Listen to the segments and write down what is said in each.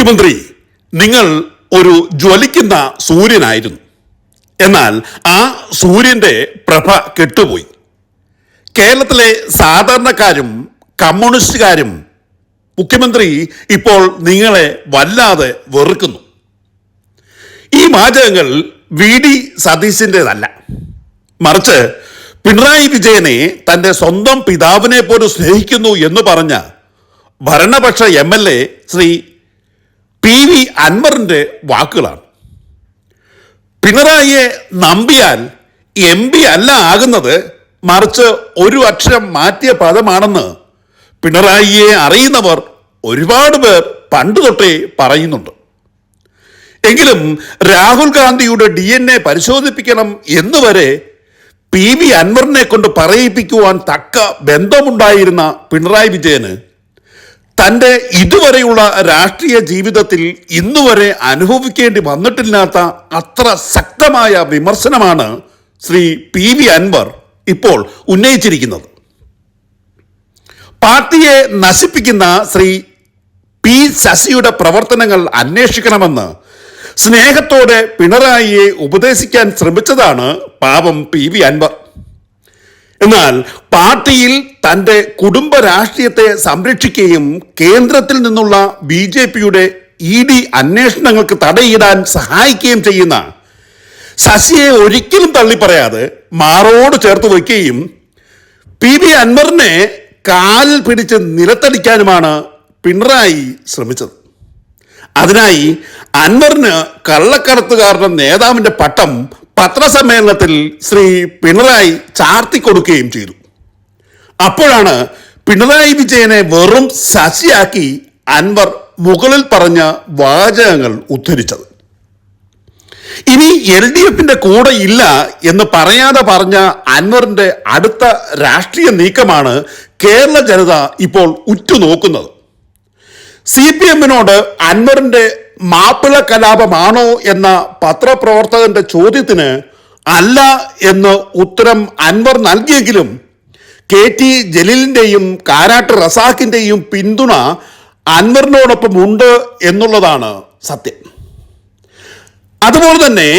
മുഖ്യമന്ത്രി നിങ്ങൾ ഒരു ജ്വലിക്കുന്ന സൂര്യനായിരുന്നു. എന്നാൽ ആ സൂര്യന്റെ പ്രഭ കെട്ടുപോയി. കേരളത്തിലെ സാധാരണക്കാരും കമ്മ്യൂണിസ്റ്റുകാരും മുഖ്യമന്ത്രി ഇപ്പോൾ നിങ്ങളെ വല്ലാതെ വെറുക്കുന്നു. ഈ വാചകങ്ങൾ വി ഡി സതീശിന്റെതല്ല മറിച്ച് പിണറായി വിജയനെ തന്റെ സ്വന്തം പിതാവിനെ പോലും സ്നേഹിക്കുന്നു എന്ന് പറഞ്ഞ ഭരണപക്ഷ M L A Shri P V അൻവറിന്റെ വാക്കുകളാണ്. പിണറായിയെ നമ്പിയാൽ എം പി അല്ല ആകുന്നത് മറിച്ച് ഒരു അക്ഷരം മാറ്റിയ പദമാണെന്ന് പിണറായിയെ അറിയുന്നവർ ഒരുപാട് പേർ പണ്ട് തൊട്ടേ പറയുന്നുണ്ട്. എങ്കിലും രാഹുൽ ഗാന്ധിയുടെ ഡി എൻ എ പരിശോധിപ്പിക്കണം എന്നുവരെ പി വി അൻവറിനെ കൊണ്ട് പറയിപ്പിക്കുവാൻ തക്ക ബന്ധമുണ്ടായിരുന്ന പിണറായി വിജയന് തന്റെ ഇതുവരെയുള്ള രാഷ്ട്രീയ ജീവിതത്തിൽ ഇന്നുവരെ അനുഭവിക്കേണ്ടി വന്നിട്ടില്ലാത്ത അത്ര ശക്തമായ വിമർശനമാണ് ശ്രീ പി വി അൻവർ ഇപ്പോൾ ഉന്നയിച്ചിരിക്കുന്നത്. പാർട്ടിയെ നശിപ്പിക്കുന്ന ശ്രീ പി ശശിയുടെ പ്രവർത്തനങ്ങൾ അന്വേഷിക്കണമെന്ന് സ്നേഹത്തോടെ പിണറായിയെ ഉപദേശിക്കാൻ ശ്രമിച്ചതാണ് പാപം പി വി അൻവർ. എന്നാൽ പാർട്ടിയിൽ തന്റെ കുടുംബ രാഷ്ട്രീയത്തെ സംരക്ഷിക്കുകയും കേന്ദ്രത്തിൽ നിന്നുള്ള ബി ജെ പിയുടെ ഇ ഡി അന്വേഷണങ്ങൾക്ക് തടയിടാൻ സഹായിക്കുകയും ചെയ്യുന്ന ശശിയെ ഒരിക്കലും തള്ളിപ്പറയാതെ മാറോട് ചേർത്ത് വയ്ക്കുകയും പി ബി അൻവറിനെ കാലിൽ പിടിച്ച് നിലത്തടിക്കാനുമാണ് പിണറായി ശ്രമിച്ചത്. അതിനായി അൻവറിന് കള്ളക്കടത്തുകാരുടെ നേതാവിന്റെ പട്ടം പത്രസമ്മേളനത്തിൽ ശ്രീ പിണറായി ചാർത്തിക്കൊടുക്കുകയും ചെയ്തു. അപ്പോഴാണ് പിണറായി വിജയനെ വെറും ശശിയാക്കി അൻവർ മുകളിൽ പറഞ്ഞ വാചകങ്ങൾ ഉദ്ധരിച്ചത്. ഇനി എൽ ഡി എഫിന്റെ കൂടെ ഇല്ല എന്ന് പറയാതെ പറഞ്ഞ അൻവറിന്റെ അടുത്ത രാഷ്ട്രീയ നീക്കമാണ് കേരള ജനത ഇപ്പോൾ ഉറ്റുനോക്കുന്നത്. സി പി എമ്മിനോട് അൻവറിന്റെ മാപ്പിള കലാപമാണോ എന്ന പത്രപ്രവർത്തകന്റെ ചോദ്യത്തിന് അല്ല എന്ന് ഉത്തരം അൻവർ നൽകിയെങ്കിലും കെ ടി ജലീലിന്റെയും കാരാട്ട് റസാഖിന്റെയും പിന്തുണ അൻവറിനോടൊപ്പം ഉണ്ട് എന്നുള്ളതാണ് സത്യം. അതുപോലെ തന്നെ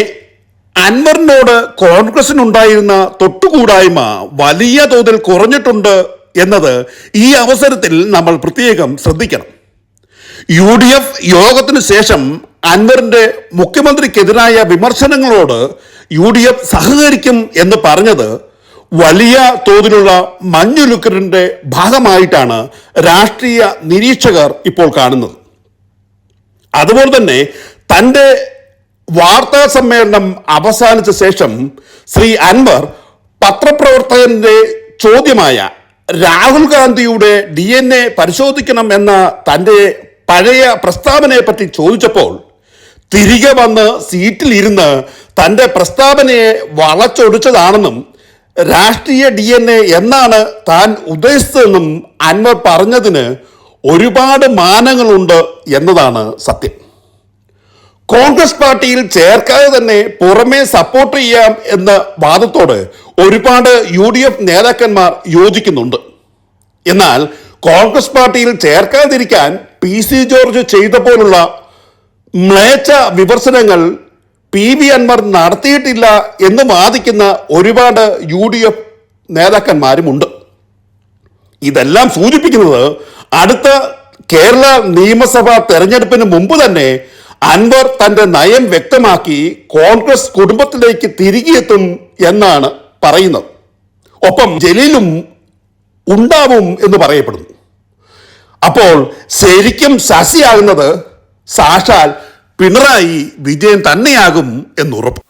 അൻവറിനോട് കോൺഗ്രസിനുണ്ടായിരുന്ന തൊട്ടുകൂടായ്മ വലിയ തോതിൽ കുറഞ്ഞിട്ടുണ്ട് എന്നത് ഈ അവസരത്തിൽ നമ്മൾ പ്രത്യേകം ശ്രദ്ധിക്കണം. യു ഡി എഫ് യോഗത്തിന് ശേഷം അൻവറിന്റെ മുഖ്യമന്ത്രിക്കെതിരായ വിമർശനങ്ങളോട് യു ഡി എഫ് സഹകരിക്കും എന്ന് പറഞ്ഞത് വലിയ തോതിലുള്ള മഞ്ഞുലുക്കറിന്റെ ഭാഗമായിട്ടാണ് രാഷ്ട്രീയ നിരീക്ഷകർ ഇപ്പോൾ കാണുന്നത്. അതുപോലെ തന്നെ തന്റെ വാർത്താ സമ്മേളനം അവസാനിച്ച ശേഷം ശ്രീ അൻവർ പത്രപ്രവർത്തകന്റെ ചോദ്യമായ രാഹുൽ ഗാന്ധിയുടെ ഡി എൻ എ പരിശോധിക്കണം എന്ന തന്റെ പഴയ പ്രസ്താവനയെ പറ്റി ചോദിച്ചപ്പോൾ തിരികെ വന്ന് സീറ്റിലിരുന്ന് തന്റെ പ്രസ്താവനയെ വളച്ചൊടിച്ചതാണെന്നും രാഷ്ട്രീയ ഡി എൻ എ എന്നാണ് താൻ ഉദ്ദേശിച്ചതെന്നും അൻവർ പറഞ്ഞതിന് ഒരുപാട് മാനങ്ങളുണ്ട് എന്നതാണ് സത്യം. കോൺഗ്രസ് പാർട്ടിയിൽ ചേർക്കാതെ തന്നെ പുറമെ സപ്പോർട്ട് ചെയ്യാം എന്ന വാദത്തോട് ഒരുപാട് യു ഡി എഫ് നേതാക്കന്മാർ യോജിക്കുന്നുണ്ട്. എന്നാൽ കോൺഗ്രസ് പാർട്ടിയിൽ ചേർക്കാതിരിക്കാൻ പി സി ജോർജ് ചെയ്ത പോലുള്ള മ്ലേച്ച വിമർശനങ്ങൾ പി വി അൻവർ നടത്തിയിട്ടില്ല എന്ന് വാദിക്കുന്ന ഒരുപാട് യു ഡി എഫ് നേതാക്കന്മാരുമുണ്ട്. ഇതെല്ലാം സൂചിപ്പിക്കുന്നത് അടുത്ത കേരള നിയമസഭാ തെരഞ്ഞെടുപ്പിന് മുമ്പ് തന്നെ അൻവർ തന്റെ നയം വ്യക്തമാക്കി കോൺഗ്രസ് കുടുംബത്തിലേക്ക് തിരികെ എത്തും എന്നാണ് പറയുന്നത്. ഒപ്പം ജലീലും ഉണ്ടാവും എന്ന് പറയപ്പെടുന്നു. അപ്പോൾ ശരിക്കും ശശിയാകുന്നത് സാക്ഷാൽ പിണറായി വിജയൻ തന്നെയാകും എന്നുറപ്പ്